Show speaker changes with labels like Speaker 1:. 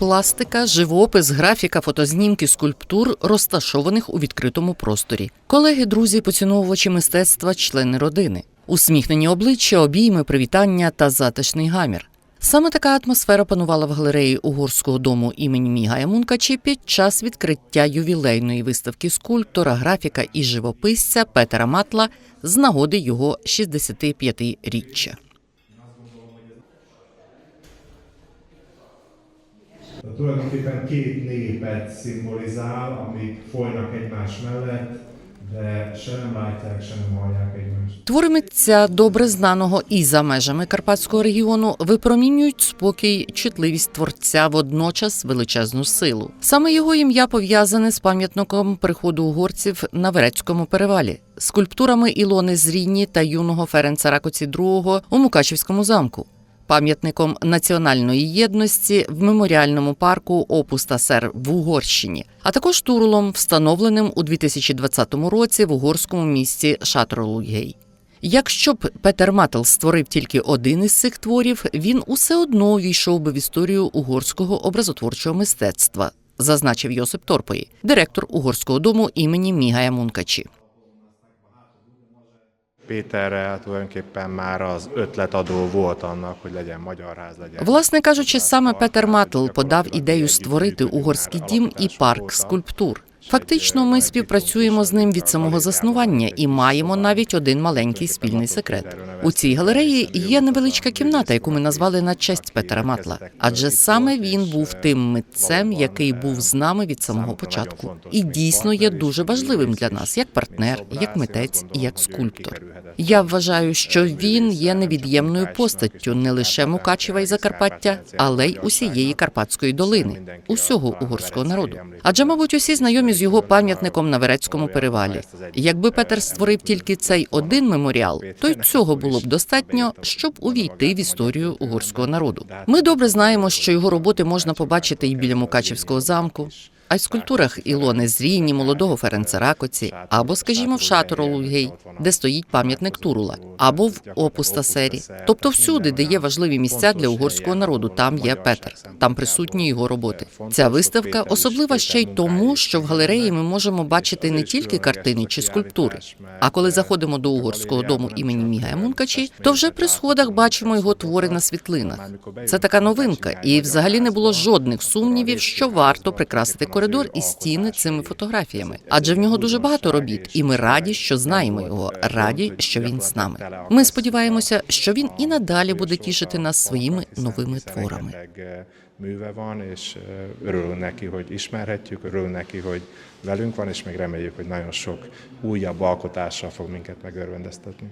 Speaker 1: пластика, живопис, графіка, фотознімки, скульптур, розташованих у відкритому просторі. Колеги, друзі, поціновувачі мистецтва, члени родини, усміхнені обличчя, обійми, привітання та затишний гамір. Саме така атмосфера панувала в галереї угорського дому імені Мігая Мункачі під час відкриття ювілейної виставки скульптора, графіка і живописця Петера Матла з нагоди його 65-річчя.
Speaker 2: Tulajdonképpen két népet szimbolizál, amik folynak egymás mellett.
Speaker 1: Твори митця, добре знаного і за межами Карпатського регіону, випромінюють спокій, чутливість творця, водночас величезну силу. Саме його ім'я пов'язане з пам'ятником приходу угорців на Верецькому перевалі, скульптурами Ілони Зрінні та юного Ференца Ракоці II у Мукачівському замку. Пам'ятником національної єдності в меморіальному парку Опуста Сер в Угорщині, а також турулом, встановленим у 2020 році в угорському місті Шатролугей. Якщо б Петер Матл створив тільки один із цих творів, він усе одно увійшов би в історію угорського образотворчого мистецтва, зазначив Йосип Торпої, директор угорського дому імені Мігая Мункачі.
Speaker 3: Péter tulajdonképpen már az ötletadó volt annak, hogy legyen magyar ház, legyen.
Speaker 1: Власне кажучи, саме Петер Матл подав ідею створити угорський дім і парк скульптур. Фактично, ми співпрацюємо з ним від самого заснування і маємо навіть один маленький спільний секрет. У цій галереї є невеличка кімната, яку ми назвали на честь Петера Матла. Адже саме він був тим митцем, який був з нами від самого початку, і дійсно є дуже важливим для нас як партнер, як митець і як скульптор. Я вважаю, що він є невід'ємною постаттю не лише Мукачева і Закарпаття, але й усієї Карпатської долини, усього угорського народу. Адже, мабуть, усі знайомі з його пам'ятником на Верецькому перевалі. Якби Петер створив тільки цей один меморіал, то й цього було б достатньо, щоб увійти в історію угорського народу. Ми добре знаємо, що його роботи можна побачити і біля Мукачевського замку. А й скульптурах Ілони Зріні, молодого Ференца Ракоці, або, скажімо, в Шаторолугей, де стоїть пам'ятник Турула, або в Опустасері. Тобто всюди, де є важливі місця для угорського народу, там є Петер, там присутні його роботи. Ця виставка особлива ще й тому, що в галереї ми можемо бачити не тільки картини чи скульптури. А коли заходимо до угорського дому імені Мігая Мункачі, то вже при сходах бачимо його твори на світлинах. Це така новинка, і взагалі не було жодних сумнівів, що варто прикрасити коридор і стіни цими фотографіями. Адже в нього дуже багато робіт, і ми раді, що знаємо його, раді, що він з нами. Ми сподіваємося, що він і надалі буде тішити нас своїми новими творами.
Speaker 3: Műve van, és örülünk neki, hogy ismerhetjük, örülünk neki, hogy velünk van, és még reméljük, hogy nagyon sok újabb alkotással fog minket megörvendeztetni.